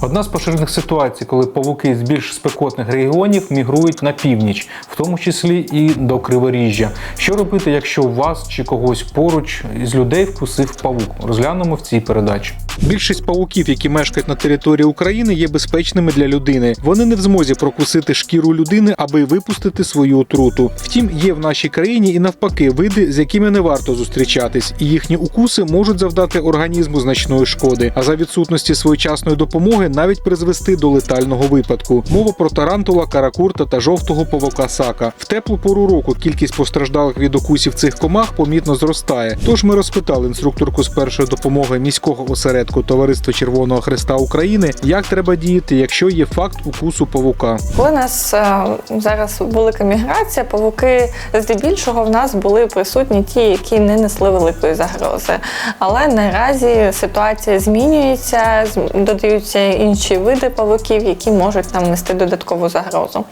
Одна з поширених ситуацій, коли павуки з більш спекотних регіонів мігрують на північ, в тому числі і до Криворіжжя. Що робити, якщо вас чи когось поруч із людей вкусив павук? Розглянемо в цій передачі. Більшість павуків, які мешкають на території України, є безпечними для людини. Вони не в змозі прокусити шкіру людини, аби випустити свою отруту. Втім, є в нашій країні і навпаки види, з якими не варто зустрічатись, і їхні укуси можуть завдати організму значної шкоди. А за відсутності своєчасної допомоги навіть призвести до летального випадку. Мова про тарантула, каракурта та жовтого павука сака. В теплу пору року кількість постраждалих від укусів цих комах помітно зростає. Тож ми розпитали інструкторку з першої допомоги міського осередку Товариства Червоного Христа України, як треба діяти, якщо є факт укусу павука. Коли у нас е, зараз велика міграція, павуки здебільшого в нас були присутні ті, які не несли великої загрози. Але наразі ситуація змінюється, додаються інші види павуків, які можуть нам нести додаткову загрозу.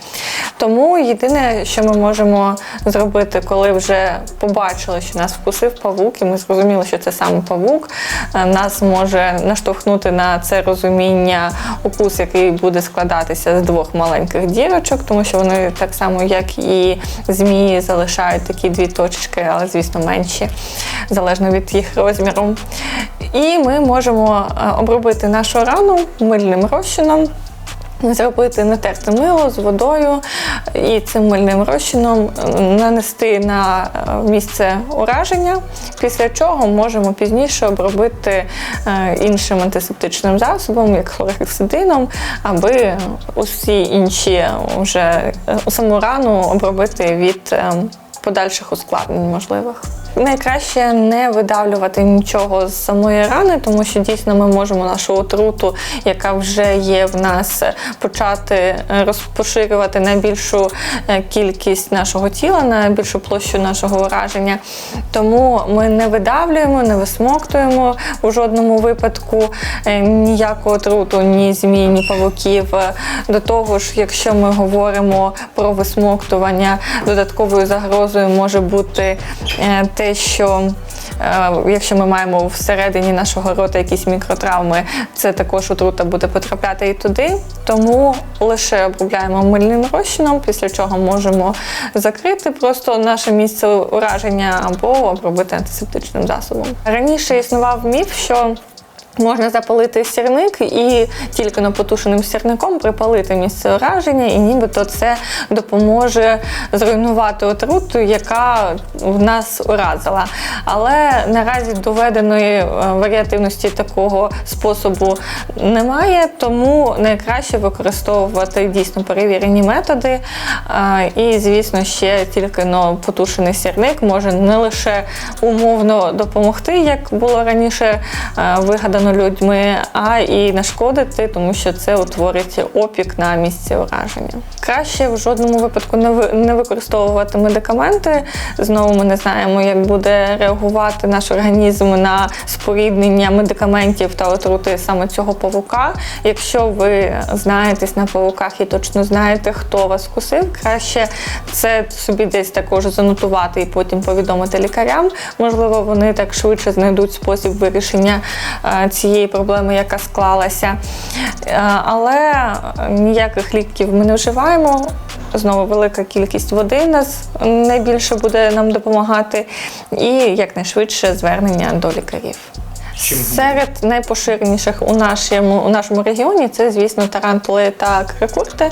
Тому єдине, що ми можемо зробити, коли вже побачили, що нас вкусив павук, і ми зрозуміли, що це саме павук, е, нас може наштовхнути на це розуміння укус, який буде складатися з двох маленьких дірочок, тому що вони так само, як і змії, залишають такі дві точечки, але звісно менші, залежно від їх розміру. І ми можемо е, обробити нашу рану мильним розчином. Зробити натерте мило з водою і цим мильним розчином нанести на е, місце ураження, після чого можемо пізніше обробити е, іншим антисептичним засобом, як хлорексидином, аби усі інші вже е, саму рану обробити від подальших ускладнень можливих. Найкраще не видавлювати нічого з самої рани, тому що дійсно ми можемо нашу отруту, яка вже є в нас, почати е, розпоширювати на більшу е, кількість нашого тіла, на більшу площу нашого ураження. Тому ми не видавлюємо, не висмоктуємо у жодному випадку е, ніяку отруту, ні змій, ні павуків. До того ж, якщо ми говоримо про висмоктування, додатковою загрозою може бути е, те, що е, якщо ми маємо всередині нашого рота якісь мікротравми, це також отрута буде потрапляти і туди. Тому лише обробляємо мильним розчином, після чого можемо закрити просто наше місце ураження або обробити антисептичним засобом. Раніше існував міф, що Можна запалити сірник і тільки на потушеним сірником припалити місце ураження, і нібито це допоможе зруйнувати отруту, яка в нас уразила. Але наразі доведеної е, варіативності такого способу немає, тому найкраще використовувати дійсно перевірені методи. Е, І, звісно, ще тільки но потушений сірник може не лише умовно допомогти, як було раніше е, вигадано людьми, а і нашкодити, тому що це утворить опік на місці ураження. Краще в жодному випадку не ви- не використовувати медикаменти. Знову ми не знаємо, як буде реагувати наш організм на споріднення медикаментів та отрути саме цього павука. Якщо ви знаєтесь на павуках і точно знаєте, хто вас вкусив, краще це собі десь також занотувати і потім повідомити лікарям. Можливо, вони так швидше знайдуть спосіб вирішення е, цієї проблеми, яка склалася. Е, Але ніяких ліків ми не вживаємо. Знову велика кількість води нас найбільше буде нам допомагати, і якнайшвидше звернення до лікарів. Серед найпоширеніших у нашому, у нашому регіоні це, звісно, тарантули та крикурти.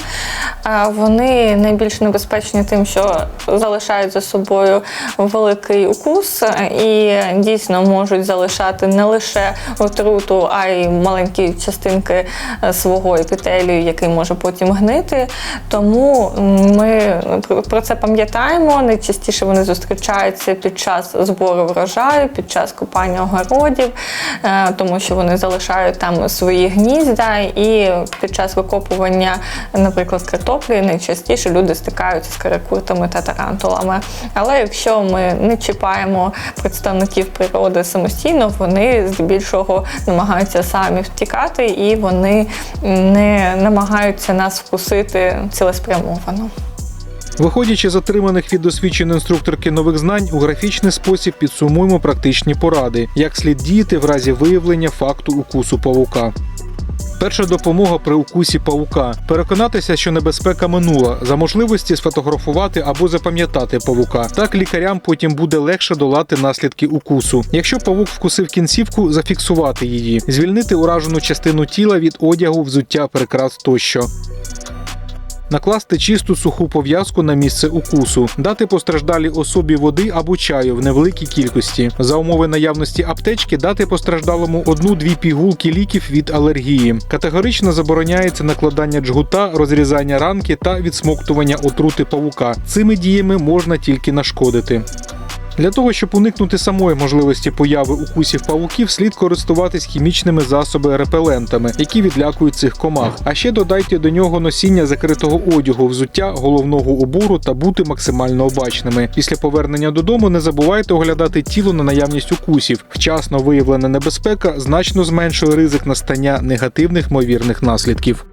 Вони найбільш небезпечні тим, що залишають за собою великий укус і дійсно можуть залишати не лише отруту, а й маленькі частинки е, свого епітелію, який може потім гнити. Тому ми про це пам'ятаємо. Найчастіше вони зустрічаються під час збору врожаю, під час купання огородів, тому що вони залишають там свої гнізда, і під час викопування, наприклад, картоплі, найчастіше люди стикаються з каракуртами та тарантулами. Але якщо ми не чіпаємо представників природи самостійно, вони здебільшого намагаються самі втікати, і вони не намагаються нас вкусити цілеспрямовано. Виходячи з отриманих від досвідченої інструкторки нових знань, у графічний спосіб підсумуємо практичні поради, як слід діяти в разі виявлення факту укусу павука. Перша допомога при укусі павука. Переконатися, що небезпека минула, за можливості сфотографувати або запам'ятати павука. Так лікарям потім буде легше долати наслідки укусу. Якщо павук вкусив кінцівку, зафіксувати її, звільнити уражену частину тіла від одягу, взуття, прикрас тощо. Накласти чисту суху пов'язку на місце укусу, дати постраждалій особі води або чаю в невеликій кількості. За умови наявності аптечки дати постраждалому одну-дві пігулки ліків від алергії. Категорично забороняється накладання джгута, розрізання ранки та відсмоктування отрути павука. Цими діями можна тільки нашкодити. Для того, щоб уникнути самої можливості появи укусів павуків, слід користуватись хімічними засобами репелентами, які відлякують цих комах. А ще додайте до нього носіння закритого одягу, взуття, головного убору та бути максимально обачними. Після повернення додому не забувайте оглядати тіло на наявність укусів. Вчасно виявлена небезпека значно зменшує ризик настання негативних ймовірних наслідків.